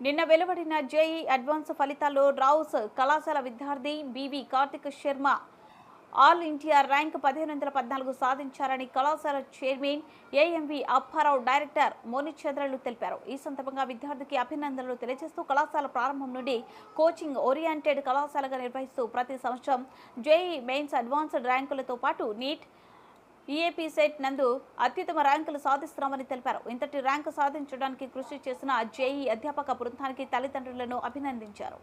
నిన్న వెలువడిన JEE advance ఫలితాల్లో రావుస్ కళాశాల విద్యార్థి B V Karthik Sharma all India rank పదిహేను వందల పద్నాలుగు సాధించారని కళాశాల chairman A M V Apparao director మోనిచంద్రలు తెలిపారు. ఈ సందర్భంగా విద్యార్థికి అభినందనలు తెలియజేస్తూ కళాశాల ప్రారంభం నుండి కోచింగ్ ఓరియంటెడ్ కళాశాలగా నిర్వహిస్తూ ప్రతి సంవత్సరం జేఈ మెయిన్స్ అడ్వాన్స్డ్ ర్యాంకులతో పాటు నీట్ ఈఏపీ సెట్ నందు అత్యుత్తమ ర్యాంకులు సాధిస్తున్నామని తెలిపారు. ఇంతటి ర్యాంకు సాధించడానికి కృషి చేసిన జేఈ అధ్యాపక బృందానికి తల్లిదండ్రులను అభినందించారు.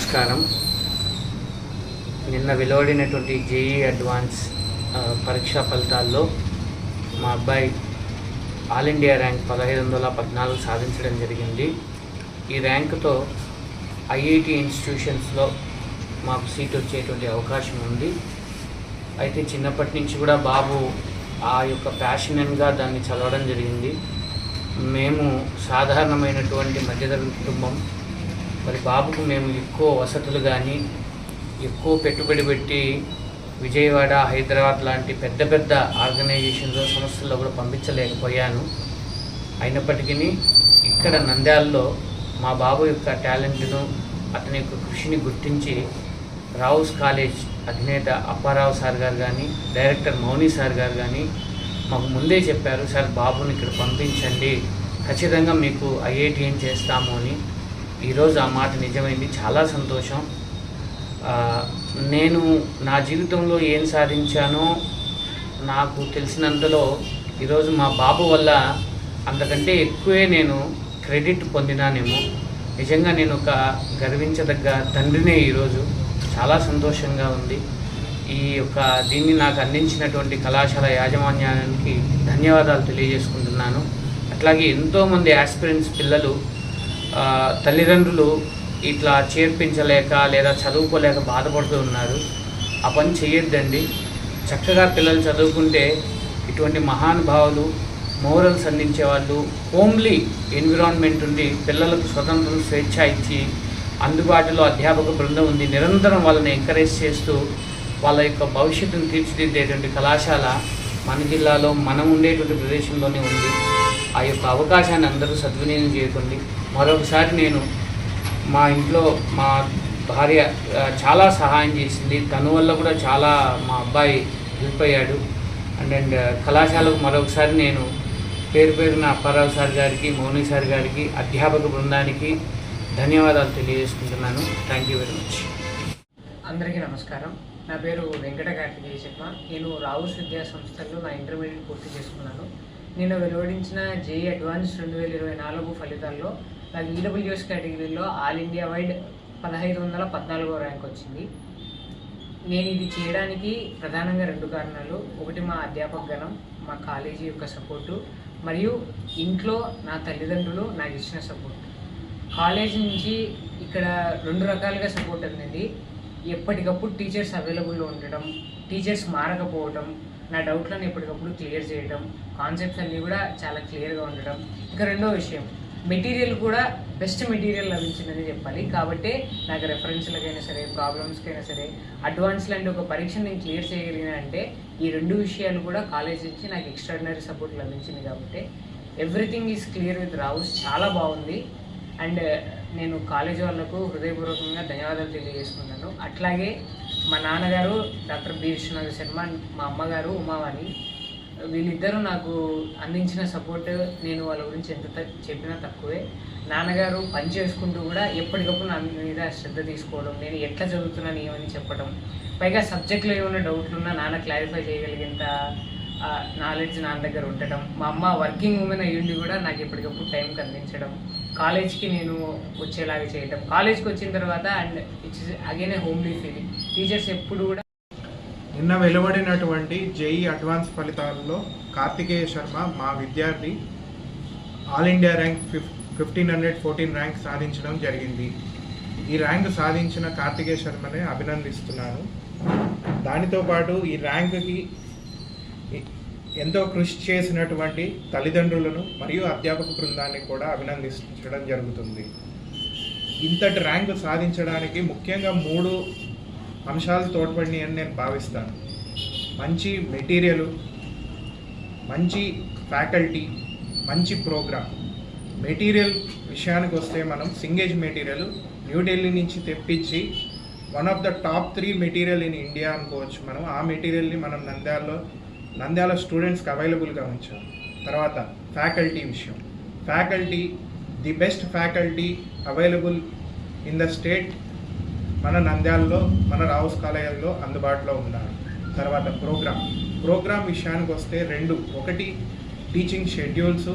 నమస్కారం. నిన్న వెలువడినటువంటి జేఈ అడ్వాన్స్ పరీక్షా ఫలితాల్లో మా అబ్బాయి ఆల్ ఇండియా ర్యాంక్ పదహైదు వందల పద్నాలుగు సాధించడం జరిగింది. ఈ ర్యాంకుతో ఐఐటి ఇన్స్టిట్యూషన్స్లో మాకు సీట్ వచ్చేటువంటి అవకాశం ఉంది. అయితే చిన్నప్పటి నుంచి కూడా బాబు ఆ యొక్క ప్యాషనెన్గా దాన్ని చదవడం జరిగింది. మేము సాధారణమైనటువంటి మధ్యతరగతి కుటుంబం మరి బాబుకు మేము ఎక్కువ వసతులు కానీ ఎక్కువ పెట్టుబడి పెట్టి విజయవాడ హైదరాబాద్ లాంటి పెద్ద పెద్ద ఆర్గనైజేషన్లో సంస్థల్లో కూడా పంపించలేకపోయాను. అయినప్పటికీ ఇక్కడ నంద్యాలలో మా బాబు యొక్క టాలెంట్ను అతని యొక్క కృషిని గుర్తించి రావుస్ కాలేజ్ అధినేత అప్పారావు సార్ గారు కానీ డైరెక్టర్ మౌని సార్ గారు కానీ మాకు ముందే చెప్పారు సార్ బాబుని ఇక్కడ పంపించండి. ఖచ్చితంగా మీకు ఐఐటిఎం చేస్తాము అని. ఈరోజు ఆ మాట నిజమైంది. చాలా సంతోషం. నేను నా జీవితంలో ఏం సాధించానో నాకు తెలిసినంతలో ఈరోజు మా బాబు వల్ల అంతకంటే ఎక్కువే నేను క్రెడిట్ పొందినానేమో. నిజంగా నేను ఒక గర్వించదగ్గ తండ్రినే ఈరోజు. చాలా సంతోషంగా ఉంది. ఈ యొక్క దీన్ని నాకు అందించినటువంటి కళాశాల యాజమాన్యానికి ధన్యవాదాలు తెలియజేసుకుంటున్నాను. అట్లాగే ఎంతోమంది యాస్పిరెంట్స్ పిల్లలు తల్లిదండ్రులు ఇట్లా చేర్పించలేక లేదా చదువుకోలేక బాధపడుతూ ఉన్నారు. ఆ పని చేయొద్దండి. చక్కగా పిల్లలు చదువుకుంటే ఇటువంటి మహానుభావులు మోరల్స్ అందించే వాళ్ళు హోమ్లీ ఎన్విరాన్మెంట్ ఉండి పిల్లలకు స్వతంత్రం స్వేచ్ఛ ఇచ్చి అందుబాటులో అధ్యాపక బృందం ఉంది. నిరంతరం వాళ్ళని ఎంకరేజ్ చేస్తూ వాళ్ళ యొక్క భవిష్యత్తును తీర్చిదిద్దేటువంటి కళాశాల మన జిల్లాలో మనం ఉండేటువంటి ప్రదేశంలోనే ఉంది. ఆ యొక్క అవకాశాన్ని అందరూ సద్వినియోగం చేయకండి మరొకసారి నేను మా ఇంట్లో మా భార్య చాలా సహాయం చేసింది. తను వల్ల కూడా చాలా మా అబ్బాయి హెల్ప్ అయ్యాడు. అండ్ అండ్ కళాశాలకు మరొకసారి నేను పేరు పేరున అప్పారావు సార్ గారికి మౌని సార్ గారికి అధ్యాపక బృందానికి ధన్యవాదాలు తెలియజేసుకుంటున్నాను. థ్యాంక్ యూ వెరీ మచ్ అందరికీ నమస్కారం. నా పేరు వెంకట కార్తికేయ శర్మ. నేను రావుస్ విద్యా సంస్థల్లో నా ఇంటర్మీడియట్ పూర్తి చేసుకున్నాను. నేను వెలువడించిన జేఈ అడ్వాన్స్ రెండు వేల ఇరవై నాలుగు ఫలితాల్లో నాకు ఈడబ్ల్యూఎస్ కేటగిరీలో ఆల్ ఇండియా వైడ్ పదహైదు వందల పద్నాలుగో ర్యాంక్ వచ్చింది. నేను ఇది చేయడానికి ప్రధానంగా రెండు కారణాలు. ఒకటి మా అధ్యాపక గణం మా కాలేజీ యొక్క సపోర్టు మరియు ఇంట్లో నా తల్లిదండ్రులు నాకు ఇచ్చిన సపోర్ట్. కాలేజ్ నుంచి ఇక్కడ రెండు రకాలుగా సపోర్ట్ అందింది. ఎప్పటికప్పుడు టీచర్స్ అవైలబుల్లో ఉండడం టీచర్స్ మారకపోవడం నా డౌట్లను ఎప్పటికప్పుడు క్లియర్ చేయడం కాన్సెప్ట్స్ అన్నీ కూడా చాలా క్లియర్గా ఉండడం ఇంకా రెండో విషయం మెటీరియల్ కూడా బెస్ట్ మెటీరియల్ లభించిందని చెప్పాలి. కాబట్టి నాకు రెఫరెన్స్లకైనా సరే ప్రాబ్లమ్స్కైనా సరే అడ్వాన్స్ లాంటి ఒక పరీక్ష నేను క్లియర్ చేయగలిగిన అంటే ఈ రెండు విషయాలు కూడా కాలేజ్ నుంచి నాకు ఎక్స్ట్రాడినరీ సపోర్ట్ లభించింది కాబట్టి. Everything is clear with Rao's చాలా బాగుంది. అండ్ నేను కాలేజ్ వాళ్ళకు హృదయపూర్వకంగా ధన్యవాదాలు తెలియజేసుకున్నాను అట్లాగే మా నాన్నగారు డాక్టర్ బి విశ్వనాథ శర్మ మా అమ్మగారు ఉమావాణి. వీళ్ళిద్దరూ నాకు అందించిన సపోర్ట్ నేను వాళ్ళ గురించి ఎంత త- చెప్పినా తక్కువే. నాన్నగారు పని చేసుకుంటూ కూడా ఎప్పటికప్పుడు నా మీద శ్రద్ధ తీసుకోవడం నేను ఎట్లా చదువుతున్నాను ఏమని చెప్పడం. పైగా సబ్జెక్ట్లో ఏమైనా డౌట్లు ఉన్నా నాన్న క్లారిఫై చేయగలిగేంత నాలెడ్జ్ నాన్న దగ్గర ఉండటం. మా అమ్మ వర్కింగ్ ఉమెన్ అయ్యుండి కూడా నాకు ఎప్పటికప్పుడు టైంకి అందించడం కాలేజ్కి నేను వచ్చేలాగా చేయడం కాలేజ్కి వచ్చిన తర్వాత and it's again a homely feeling. Teachers ఎప్పుడు కూడా నిన్న వెలువడినటువంటి జేఈ అడ్వాన్స్ ఫలితాల్లో కార్తికేయ శర్మ మా విద్యార్థి all India rank fif fifteen hundred fourteen rank సాధించడం జరిగింది. ఈ ర్యాంక్ సాధించిన కార్తికేయ శర్మనే అభినందిస్తున్నాను. దానితో పాటు ఈ ర్యాంకుకి ఎంతో కృషి చేసినటువంటి తల్లిదండ్రులను మరియు అధ్యాపక బృందాన్ని కూడా అభినందించడం జరుగుతుంది. ఇంతటి ర్యాంకు సాధించడానికి ముఖ్యంగా మూడు అంశాలు తోడ్పడినాయి అని నేను భావిస్తాను. మంచి మెటీరియల్ మంచి ఫ్యాకల్టీ మంచి ప్రోగ్రామ్ మెటీరియల్ విషయానికి వస్తే మనం సింగేజ్ మెటీరియల్ న్యూఢిల్లీ నుంచి తెప్పించి one of the top three material in India అనుకోవచ్చు మనం. ఆ మెటీరియల్ని మనం నంద్యాలలో నంద్యాల స్టూడెంట్స్కి అవైలబుల్గా ఉంచాం తర్వాత ఫ్యాకల్టీ విషయం. Faculty the best faculty available in the state మన నంద్యాలలో మన రావుస్ కాలేజీలో అందుబాటులో ఉన్నారు. తర్వాత ప్రోగ్రామ్ ప్రోగ్రామ్ విషయానికి వస్తే రెండు. ఒకటి టీచింగ్ షెడ్యూల్స్.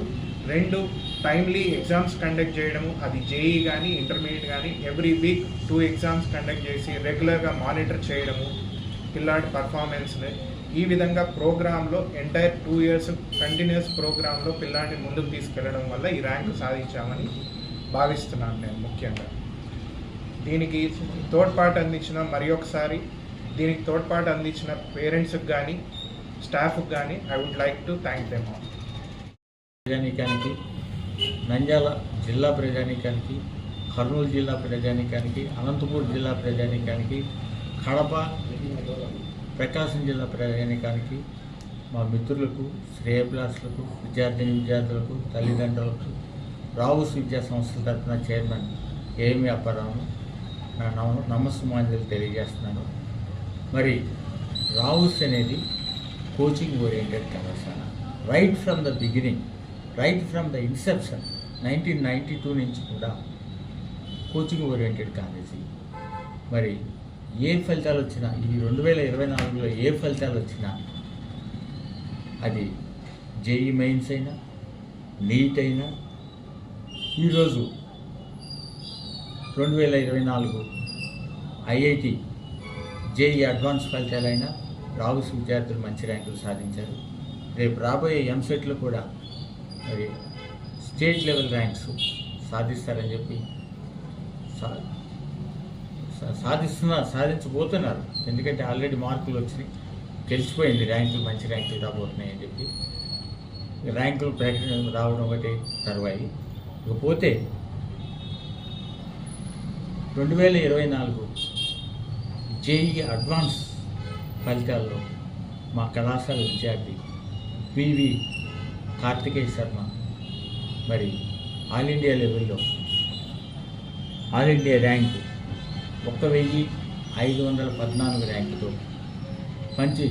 రెండు టైమ్లీ ఎగ్జామ్స్ కండక్ట్ చేయడము. అది జేఈ కానీ ఇంటర్మీడియట్ కానీ every week two exams conduct చేసి రెగ్యులర్గా మానిటర్ చేయడము. పిల్లాడి పర్ఫార్మెన్స్ని. ఈ విధంగా ప్రోగ్రాంలో ఎంటైర్ టూ ఇయర్స్ కంటిన్యూస్ ప్రోగ్రాంలో పిల్లాడిని ముందుకు తీసుకెళ్ళడం వల్ల ఈ ర్యాంకు సాధించామని భావిస్తున్నాను నేను ముఖ్యంగా. దీనికి తోడ్పాటు అందించిన మరి ఒకసారి దీనికి తోడ్పాటు అందించిన పేరెంట్స్కి కానీ స్టాఫ్కి కానీ I would like to thank them ప్రజానీకానికి నంద్యాల జిల్లా ప్రజానీకానికి కర్నూలు జిల్లా ప్రజానీకానికి అనంతపూర్ జిల్లా ప్రజానీకానికి కడప ప్రకాశం జిల్లా ప్రజానీకానికి మా మిత్రులకు శ్రేయభిలాషులకు విద్యార్థిని విద్యార్థులకు తల్లిదండ్రులకు రావుస్ విద్యా సంస్థల తరఫున చైర్మన్ ఏమి అప్పారాము నా నమ నమస్సుమాంజలు తెలియజేస్తున్నాను. మరి రావుస్ అనేది కోచింగ్ ఓరియంటెడ్ కళాశాల. Right from the beginning right from the inception nineteen ninety two నుంచి కూడా కోచింగ్ ఓరియంటెడ్ కాలేజీ. మరి ఏ ఫలితాలు వచ్చినా ఈ రెండు వేల ఇరవై నాలుగులో ఏ ఫలితాలు వచ్చినా అది జేఈ మెయిన్స్ అయినా నీట్ అయినా ఈరోజు రెండు వేల ఇరవై నాలుగు ఐఐటి జేఈ అడ్వాన్స్ ఫలితాలైన రావుస్ విద్యార్థులు మంచి ర్యాంకులు సాధించారు. రేపు రాబోయే ఎంసెట్లో కూడా మరి స్టేట్ లెవెల్ ర్యాంక్స్ సాధిస్తారని చెప్పి సా- సాధిస్తున్న సాధించబోతున్నారు. ఎందుకంటే ఆల్రెడీ మార్కులు వచ్చినాయి. తెలిసిపోయింది ర్యాంకులు మంచి ర్యాంకులు రాబోతున్నాయి అని చెప్పి. ర్యాంకులు ప్రకటన రావడం ఒకటి తర్వాయి. ఇకపోతే రెండు వేల ఇరవై నాలుగు జేఈ అడ్వాన్స్ ఫలితాల్లో మా కళాశాల విద్యార్థి పివి కార్తికేయ శర్మ మరి ఆల్ ఇండియా లెవెల్లో ఆల్ ఇండియా ర్యాంకు ఒక్క వెయ్యి ఐదు వందల పద్నాలుగు ర్యాంకుతో మంచి